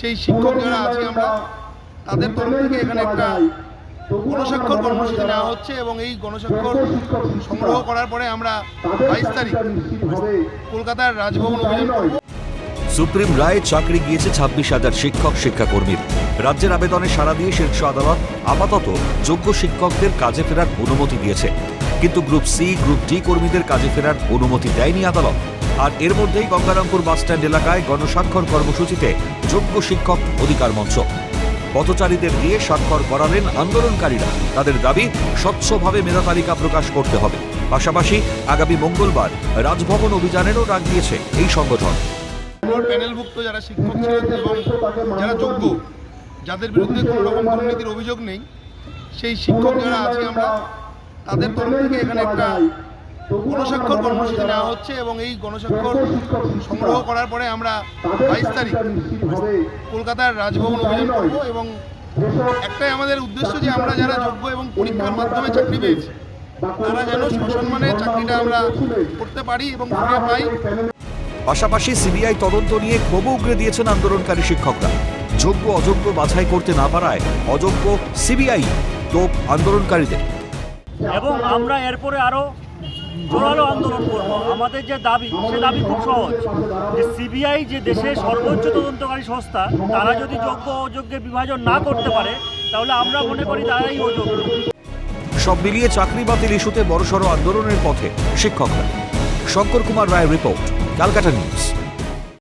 সেই শিক্ষক যারা আছি আমরা তাদের তরফ থেকে এখানে একটা গণস্বাক্ষর কর্মসূচি নেওয়া হচ্ছে এবং এই গণস্বাক্ষর সংগ্রহ করার পরে আমরা বাইশ তারিখ কলকাতার রাজভবন অভিযান করব। সুপ্রিম রায়ে চাকরি গিয়েছে ছাব্বিশ হাজার শিক্ষক শিক্ষাকর্মীর। রাজ্যের আবেদনে সাড়া দিয়ে শীর্ষ আদালত আপাতত যোগ্য শিক্ষকদের কাজে ফেরার অনুমতি দিয়েছে। কিন্তু গ্রুপ সি গ্রুপ ডি কর্মীদের কাজে ফেরার অনুমতি দেয়নি আদালত। আর এর মধ্যেই গঙ্গারামপুর বাসস্ট্যান্ড এলাকায় গণস্বাক্ষর কর্মসূচিতে যোগ্য শিক্ষক অধিকার মঞ্চ। পথচারীদের দিয়ে স্বাক্ষর করালেন আন্দোলনকারীরা। তাদের দাবি, স্বচ্ছভাবে মেধা তালিকা প্রকাশ করতে হবে। পাশাপাশি আগামী মঙ্গলবার রাজভবন অভিযানেরও ডাক দিয়েছে এই সংগঠন। প্যানেলভুক্ত যারা শিক্ষক ছিলেন এবং যারা যোগ্য, যাদের বিরুদ্ধে কোনো রকম দুর্নীতির অভিযোগ নেই, সেই শিক্ষক যারা আছি আমরা তাদের তরফ থেকে এখানে একটা গণস্বাক্ষর কর্মসূচি নেওয়া হচ্ছে এবং এই গণস্বাক্ষর সংগ্রহ করার পরে আমরা বাইশ তারিখ কলকাতার রাজভবন অভিযান করব এবং একটাই আমাদের উদ্দেশ্য যে আমরা যারা যোগ্য এবং পরীক্ষার মাধ্যমে চাকরি পেয়েছি তারা যেন সসম্মানে চাকরিটা আমরা করতে পারি এবং ফিরে পাই। পাশাপাশি সিবিআই তদন্ত নিয়ে ক্ষোভ উগরে দিয়েছেন আন্দোলনকারী শিক্ষকরা। যোগ্য অযোগ্য বাছাই করতে না পারায় অযোগ্য সিবিআই তোপ আন্দোলনকারীদের। এবং আমরা এরপরে আরও জোরালো আন্দোলন করব। আমাদের যে দাবি, সে দাবি খুব সহজ। যে সিবিআই যে দেশের সর্বোচ্চ তদন্তকারী সংস্থা, তারা যদি যোগ্য অযোগ্যের বিভাজন না করতে পারে, তাহলে আমরা মনে করি তারাই অযোগ্য। সব মিলিয়ে চাকরি বাতিল ইস্যুতে বড়সড় আন্দোলনের পথে শিক্ষকরা। Shankar Kumar Roy report Calcutta news.